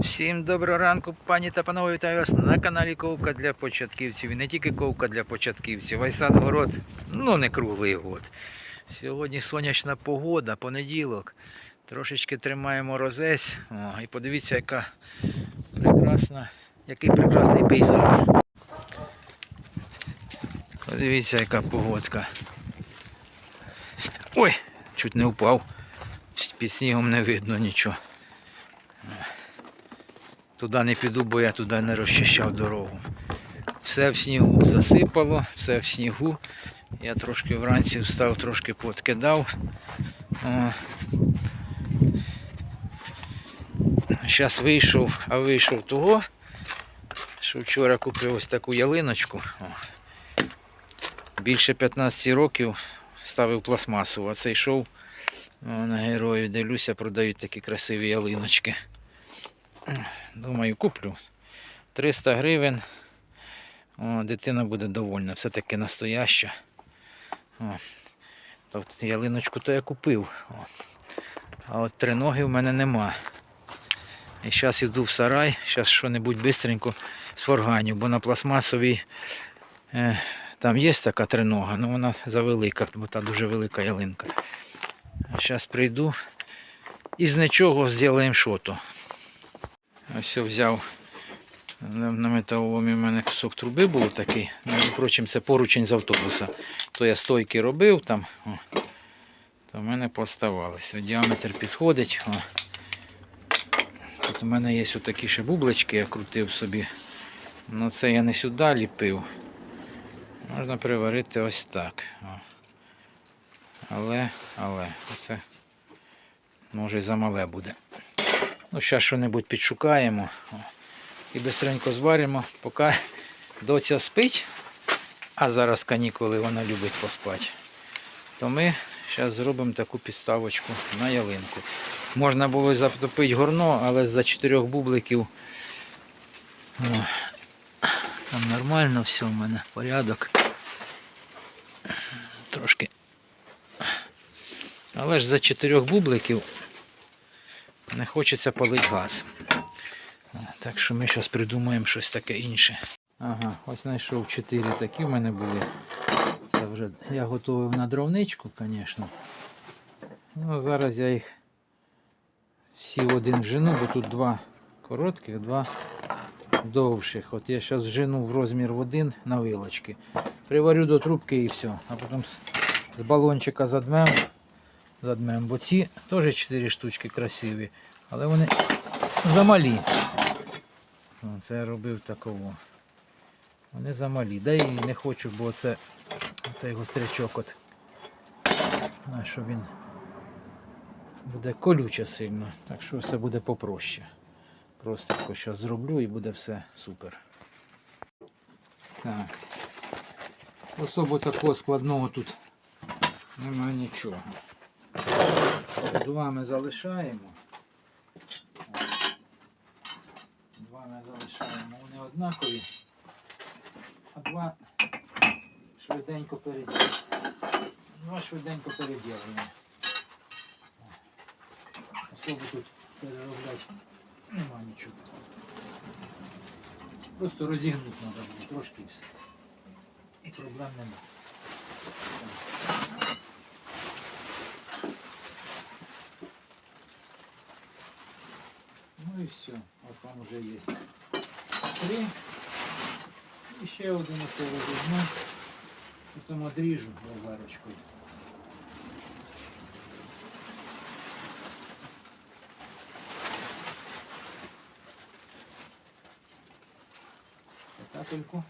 Всім доброго ранку, пані та панове, вітаю вас на каналі Ковка для початківців. І не тільки ковка для початківців, а й сад город, ну не круглий год. Сьогодні сонячна погода, понеділок. Трошечки тримаємо розесь. О, і подивіться, яка прекрасна, який прекрасний пейзаж. Подивіться, яка погодка. Ой, чуть не впав. Під снігом не видно нічого. Туди не піду, бо я туди не розчищав дорогу. Все в снігу засипало, все в снігу. Я трошки вранці встав, трошки подкидав. Зараз вийшов, а вийшов того, що вчора купив ось таку ялиночку. Більше 15 років ставив пластмасу, а цей йшов на герою. Дивлюся, продають такі красиві ялиночки. Думаю, куплю. 300 гривень. О, дитина буде довольна, все-таки настояща. О, тобто ялиночку то я купив. О. А от триноги в мене нема. І зараз йду в сарай, зараз що-небудь бистренько сфорганю, бо на пластмасовій е, там є така тринога, але вона завелика, бо та дуже велика ялинка. Зараз прийду і з нічого зробимо шото. Ось я взяв на металоломі в мене кусок труби був такий. Між прочим, це поручень з автобуса. То я стойки робив там, о, то в мене поставалося. Діаметр підходить. О. Тут у мене є отакі ще бублички, я крутив собі. Ну це я не сюди ліпив. Можна приварити ось так. О. Але, але, це може і замале буде. Ну, зараз що-небудь підшукаємо і бистренько зваримо, поки доця спить, а зараз канікули вона любить поспати. То ми зараз зробимо таку підставочку на ялинку. Можна було затопити горно, але за чотирьох бубликів о, там нормально все в мене, порядок. Трошки. Але ж за чотирьох бубликів не хочеться палити газ. Так що ми зараз придумаємо щось таке інше. Ага, ось знайшов 4 такі в мене були. Це вже я готував на дровничку, звісно. Ну, зараз я їх всі в один вжену, бо тут два коротких, два довших. От я зараз вжену в розмір в один на вилочки. Приварю до трубки і все. А потім з, балончика задмем задмем. Бо ці теж 4 штучки красиві, але вони замалі. Це я робив такого. Вони замалі. Да і не хочу, бо це цей гострячок от. А що він буде колюче сильно. Так що все буде попроще. Просто зараз зроблю і буде все супер. Так. Особо такого складного тут немає нічого. Два ми залишаємо. Два ми залишаємо. Вони однакові. А два швиденько переділимо. Два швиденько переділимо. Особо тут переробляти нема нічого. Просто розігнути треба трошки і все. І проблем нема. все. От там вже є три. І ще один оце розігну. Потім одріжу болгарочкою. Капельку.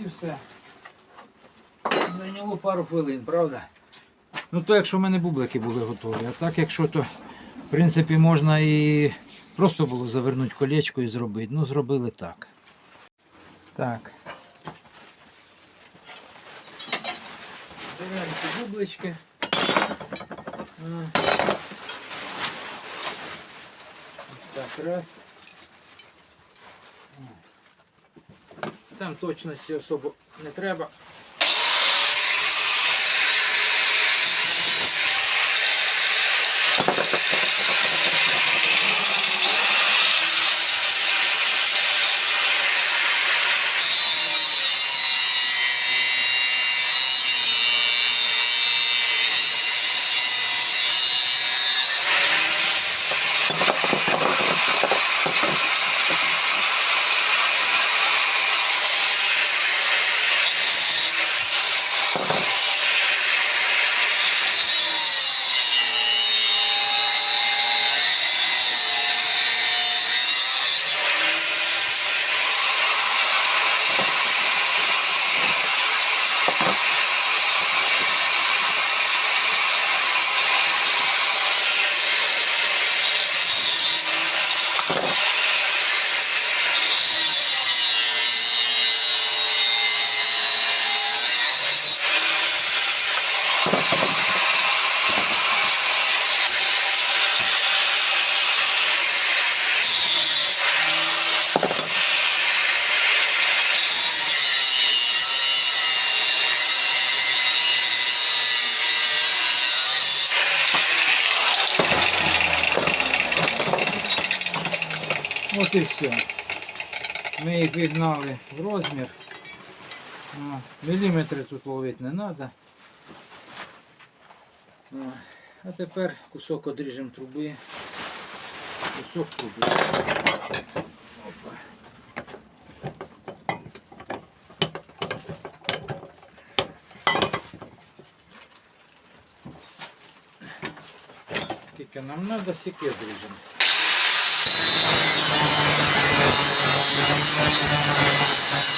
І все. Зайняло пару хвилин, правда? Ну то якщо в мене бублики були готові, а так якщо то в принципі можна і просто було завернути колечко і зробити. Ну зробили так. Так. Беремо бублички. Так, раз. Там точності особо не треба. Ми в розмір. Міліметри тут ловити не треба. А тепер кусок одріжемо труби. Кусок труби. Опа. Скільки нам треба, стільки одріжемо. すいません。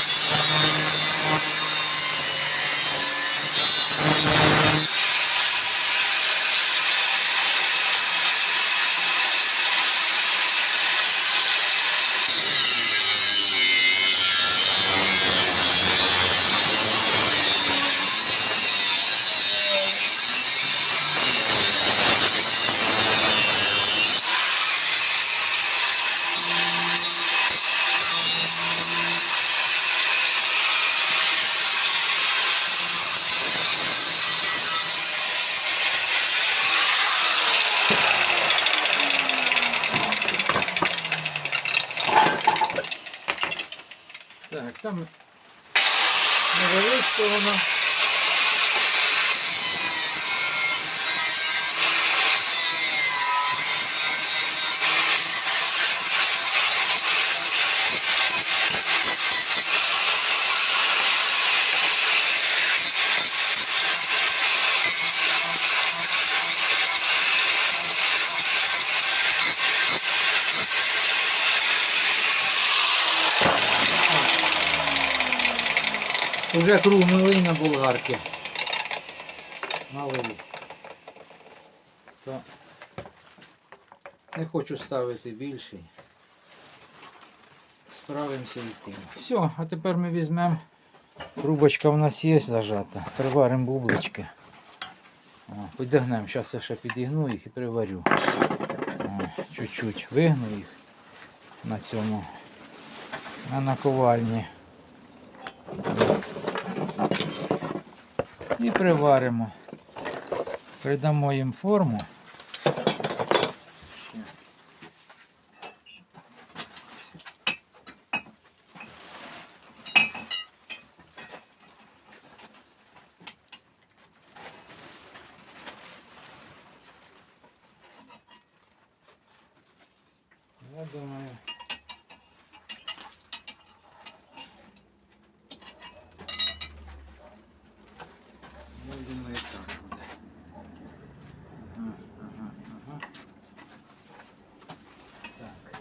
Уже круг милий на болгарки. Малий. Не хочу ставити більший. Справимося і тим. Все, а тепер ми візьмемо. Трубочка в нас є зажата. Приваримо бублички. О, Підігнемо. Зараз я ще підігну їх і приварю. Чуть-чуть вигну їх на цьому. На наковальні. І приваримо. Придамо їм форму. Я думаю. Я думаю, так буде. Ага, ага, ага. Так.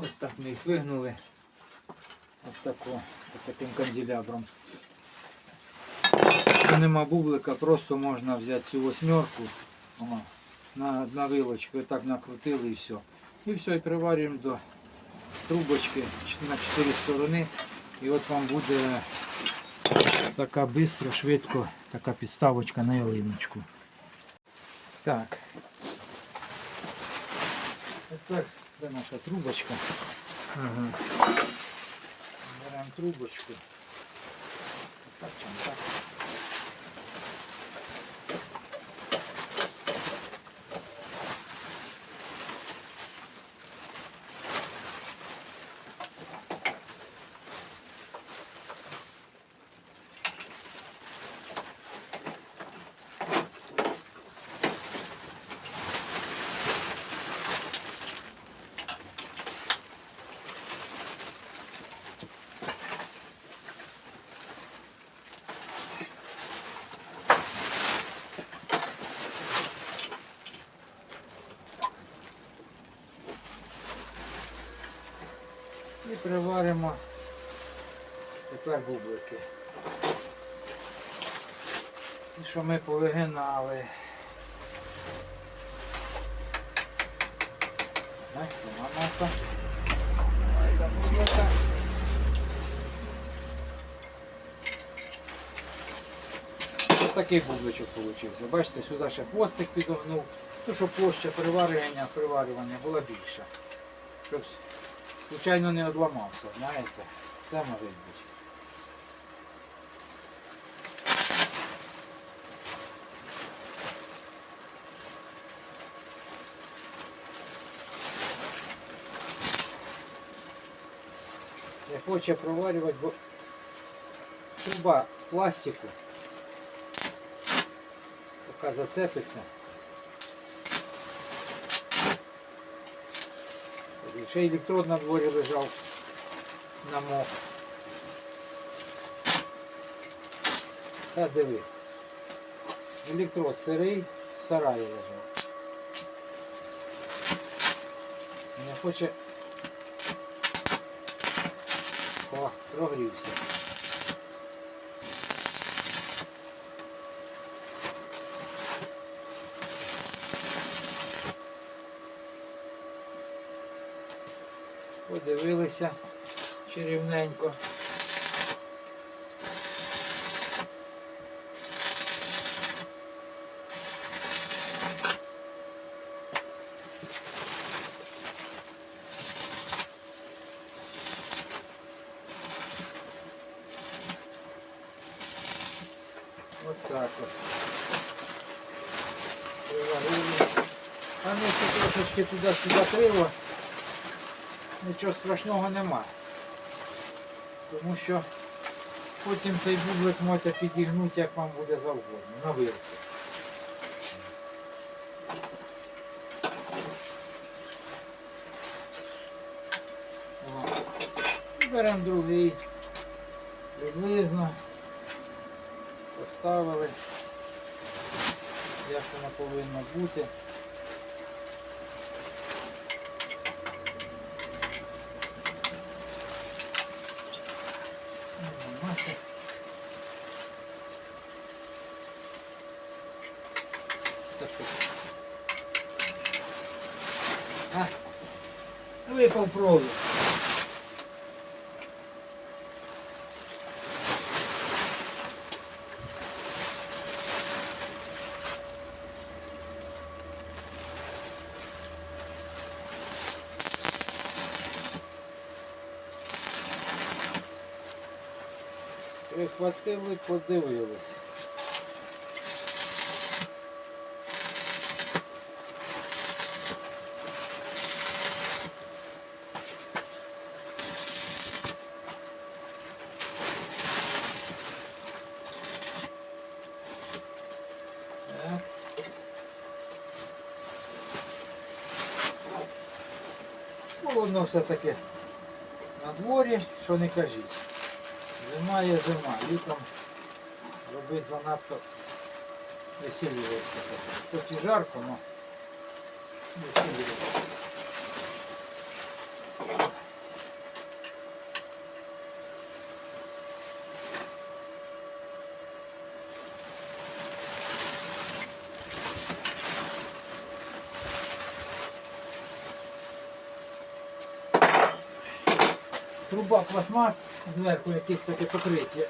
Ось так ми їх вигнули. Ось тако, ось таким канделябром. Якщо нема бублика, просто можна взяти цю восьмерку о, на, на вилочку, і так накрутили і все. І все, і приварюємо до трубочки на 4 сторони. І от вам буде така бистро, швидко, така підставочка на ялиночку. Так. Тепер де наша трубочка. Ага. Беремо трубочку. Так, так. Приваримо тепер бублики. І що ми повигинали. Ось такий бубличок вийшов. Бачите, сюди ще хвостик підогнув. Ну, щоб площа приварювання, приварювання була більша. Щоб Звичайно, не одламався, знаєте. Це може бути. Не хоче проварювати, бо труба пластику. Поки зацепиться. Ще електрод на дворі лежав намок. Та диви. Електрод сирий в сараї лежав. Не хоче. О, прогрівся. Подивилися чарівненько. Ось так от. Приварили. А ну ще трошечки туди-сюди криво. Нічого страшного нема. Тому що потім цей бублик можете підігнути, як вам буде завгодно, на вилку. Беремо другий. Приблизно. Поставили. Як воно повинно бути. Випав провід. Прихватили, подивилися. Так. Холодно все-таки на дворі, що не кажіть. Зима є зима, літом робити занадто веселіше все-таки. Хоч і жарко, але веселіше. Труба пластмас, зверху якесь таке покриття.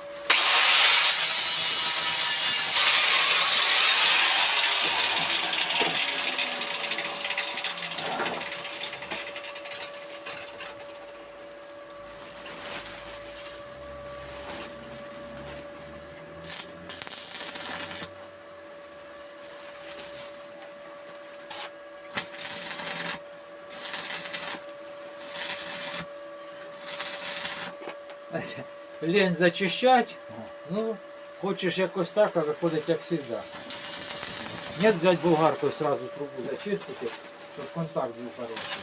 Лень зачищать. Ну, хочеш якось так, а виходить як завжди. Нет, взять болгаркою сразу трубу зачистити, щоб контакт був хороший.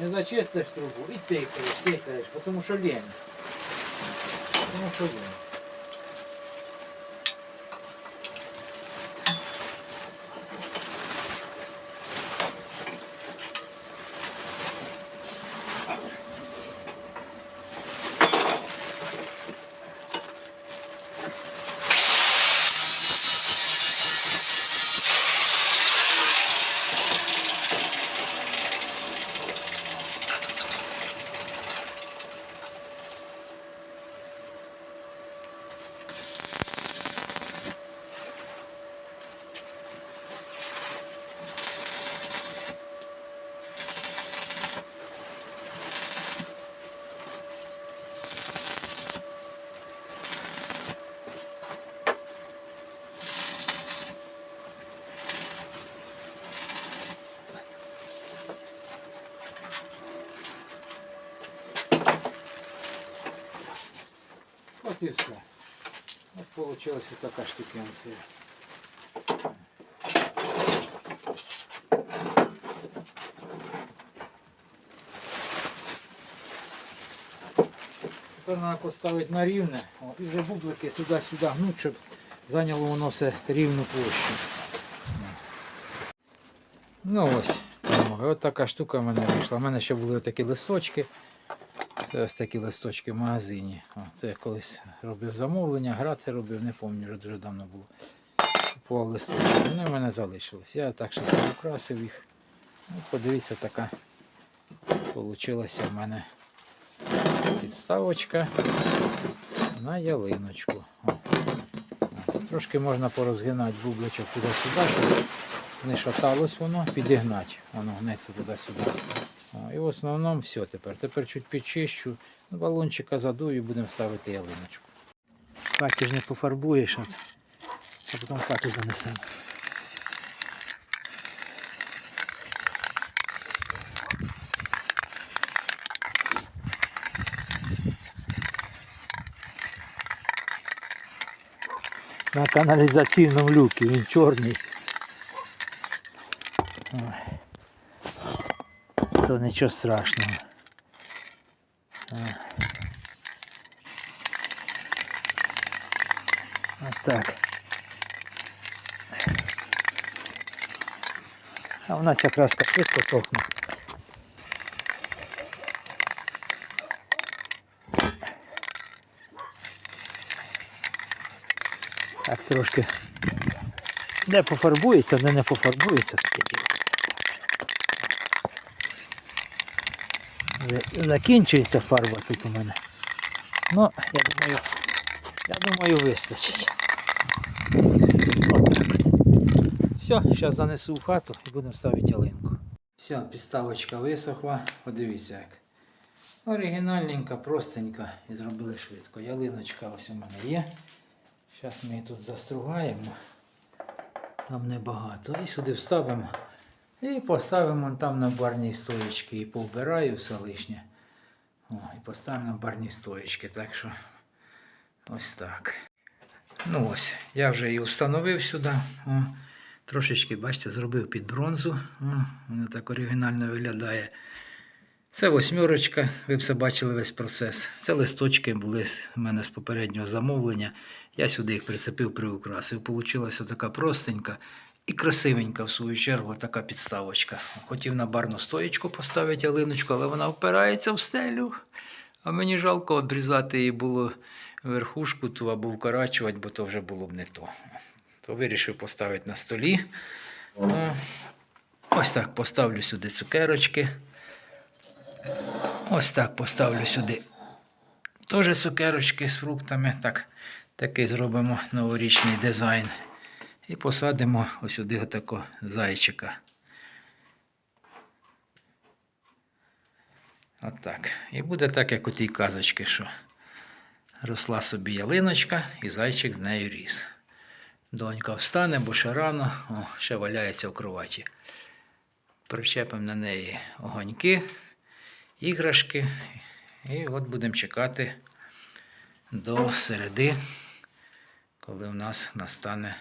Не зачистиш трубу і тикаєш, тикаєш, тому що лень. Тому що лень. І все. От получилась така штукенція. Тепер треба поставити на рівне О, і вже бублики туди-сюди гнуть, щоб зайняло воно все рівну площу. Ну ось, от така штука в мене вийшла. У мене ще були такі листочки. Ось такі листочки в магазині. О, це я колись робив замовлення, грати робив, не пам'ятаю, дуже давно було. Купував листочки. Вони в мене залишились. Я так ще приукрасив їх. Ну, подивіться, така получилася в мене підставочка на ялиночку. О, Трошки можна порозгинати бубличок туди-сюди, щоб не шаталось воно, підігнати. Воно гнеться туди-сюди. І в основному все тепер. Тепер чуть підчищу, ну, балончика задую і будемо ставити ялиночку. Хаті ж не пофарбуєш, от. а потім хату занесемо. На каналізаційному люкі, він чорний. Ой. То нічого страшного. А. Так. А вона ця краска швидко сохне. Так трошки де пофарбується, де не пофарбується таке діло. Вже Закінчується фарба тут у мене. Ну, я думаю, я думаю, вистачить. От. Все, зараз занесу в хату і будемо ставити ялинку. Все, підставочка висохла. Подивіться як. Оригінальненька, простенька і зробили швидко. Ялиночка ось у мене є. Зараз ми її тут застругаємо. Там небагато. І сюди вставимо. І поставимо там на барні стоєчки. І повбираю все лишнє. О, і поставимо на барні стоєчки. Так що ось так. Ну ось, я вже її встановив сюди. О, трошечки, бачите, зробив під бронзу. О, воно так оригінально виглядає. Це восьмерочка, ви все бачили весь процес. Це листочки були з мене з попереднього замовлення. Я сюди їх прицепив, приукрасив. Получилася така простенька і красивенька, в свою чергу, така підставочка. Хотів на барну стоєчку поставити ялиночку, але вона впирається в стелю. А мені жалко обрізати її було верхушку ту або вкорачувати, бо то вже було б не то. То вирішив поставити на столі. О, Ось так поставлю сюди цукерочки. Ось так поставлю сюди теж цукерочки з фруктами. Так, такий зробимо новорічний дизайн. І посадимо ось сюди отако зайчика. Отак. І буде так, як у тій казочці, що росла собі ялиночка, і зайчик з нею ріс. Донька встане, бо ще рано, о, ще валяється в кроваті. Причепимо на неї огоньки, іграшки. І от будемо чекати до середи, коли в нас настане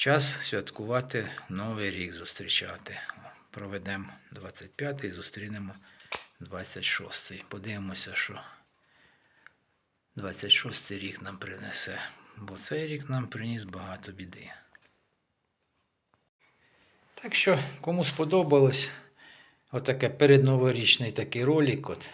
час святкувати Новий рік зустрічати. Проведемо 25-й, зустрінемо 26-й. Подивимося, що 26-й рік нам принесе, бо цей рік нам приніс багато біди. Так що, кому сподобалось отаке передноворічний такий ролик, от,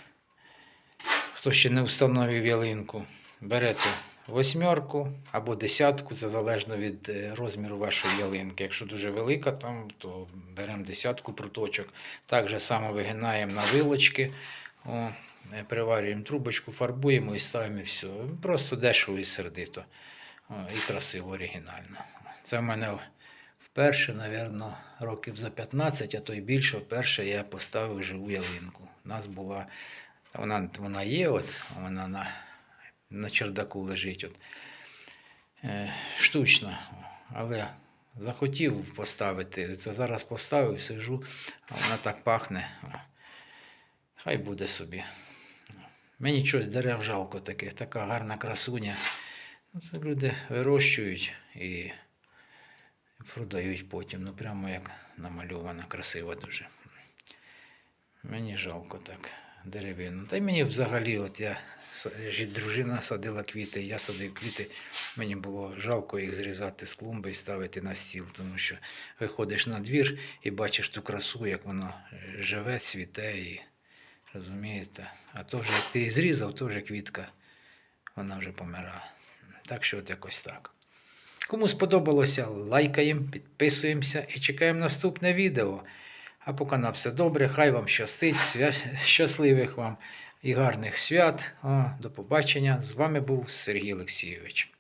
хто ще не встановив ялинку, берете восьмерку або десятку, це залежно від е, розміру вашої ялинки. Якщо дуже велика, там, то беремо десятку пруточок. Так же само вигинаємо на вилочки, о, приварюємо трубочку, фарбуємо і ставимо все. Просто дешево і сердито. О, і красиво, оригінально. Це в мене вперше, напевно, років за 15, а то й більше, вперше я поставив живу ялинку. У нас була, вона, вона є, от, вона на, на чердаку лежить. От. Е, штучна, але захотів поставити. Це зараз поставив, сижу, а вона так пахне. Хай буде собі. Мені щось дерев жалко таких, така гарна красуня. Ну, Це люди вирощують і продають потім. Ну, прямо як намальована, красива дуже. Мені жалко так деревину. Та й мені взагалі, от я дружина садила квіти, я садив квіти. Мені було жалко їх зрізати з клумби і ставити на стіл, тому що виходиш на двір і бачиш ту красу, як воно живе, цвіте і розумієте. А то вже як ти її зрізав, то вже квітка, вона вже помирає. Так що от якось так. Кому сподобалося, лайкаємо, підписуємося і чекаємо наступне відео. А поки на все добре, хай вам щастить, свя- щасливих вам і гарних свят. О, до побачення. З вами був Сергій Олексійович.